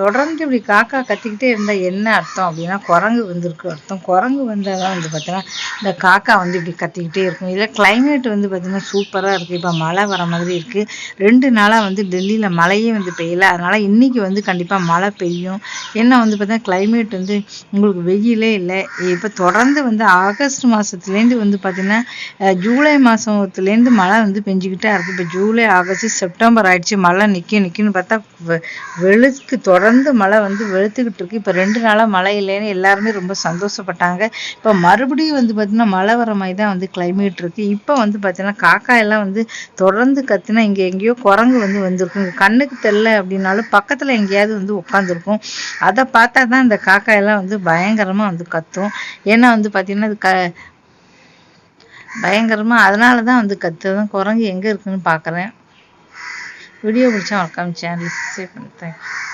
தொடர்ந்து இப்படி காக்கா கத்திக்கிட்டே இருந்தால் என்ன அர்த்தம் அப்படின்னா குரங்கு வந்திருக்கு அர்த்தம். குரங்கு வந்தால் தான் வந்து பார்த்தீங்கன்னா இந்த காக்கா வந்து இப்படி கத்திக்கிட்டே இருக்கும். இதில் கிளைமேட் வந்து பார்த்திங்கன்னா சூப்பராக இருக்குது இப்போ மழை வர மாதிரி இருக்குது ரெண்டு நாளாக வந்து டெல்லியில் மழையே வந்து பெய்யல. அதனால் இன்றைக்கி வந்து கண்டிப்பாக மழை பெய்யும். ஏன்னா வந்து பார்த்தீங்கன்னா கிளைமேட் வந்து உங்களுக்கு வெயிலே இல்லை. இப்போ தொடர்ந்து வந்து ஆகஸ்ட் மாதத்துலேருந்து வந்து பார்த்திங்கன்னா ஜூலை மாதத்துலேருந்து மழை வந்து பெஞ்சிக்கிட்டே இருக்குது இப்போ ஜூலை ஆகஸ்ட் செப்டம்பர் ஆயிடுச்சு. மழை நிற்கும் நிற்கின்னு பார்த்தா வெளுக்கு தொடர்ந்து மழை வந்து வெளுத்துக்கிட்டு இருக்கு. இப்போ ரெண்டு நாளாக மழை இல்லைன்னு எல்லாருமே ரொம்ப சந்தோஷப்பட்டாங்க. இப்போ மறுபடியும் வந்து பார்த்திங்கன்னா மழை வர மாதிரி தான் வந்து கிளைமேட் இருக்குது இப்போ வந்து பார்த்தீங்கன்னா காக்கா எல்லாம் வந்து தொடர்ந்து கத்துனா இங்கே எங்கேயோ குரங்கு வந்து வந்திருக்கும். கண்ணுக்கு தெரில அப்படின்னாலும் பக்கத்தில் எங்கேயாவது வந்து உட்காந்துருக்கும் அதை பார்த்தா தான் இந்த காக்கா எல்லாம் வந்து பயங்கரமாக வந்து கத்தும். ஏன்னா வந்து பார்த்திங்கன்னா அது க பயங்கரமாக அதனால தான் வந்து கத்துதான் குரங்கு எங்கே இருக்குன்னு பார்க்குறேன் வீடியோ பிடிச்சா மறக்காம சேனல் சப்ஸ்கிரைப் பண்ணி. தேங்க்யூ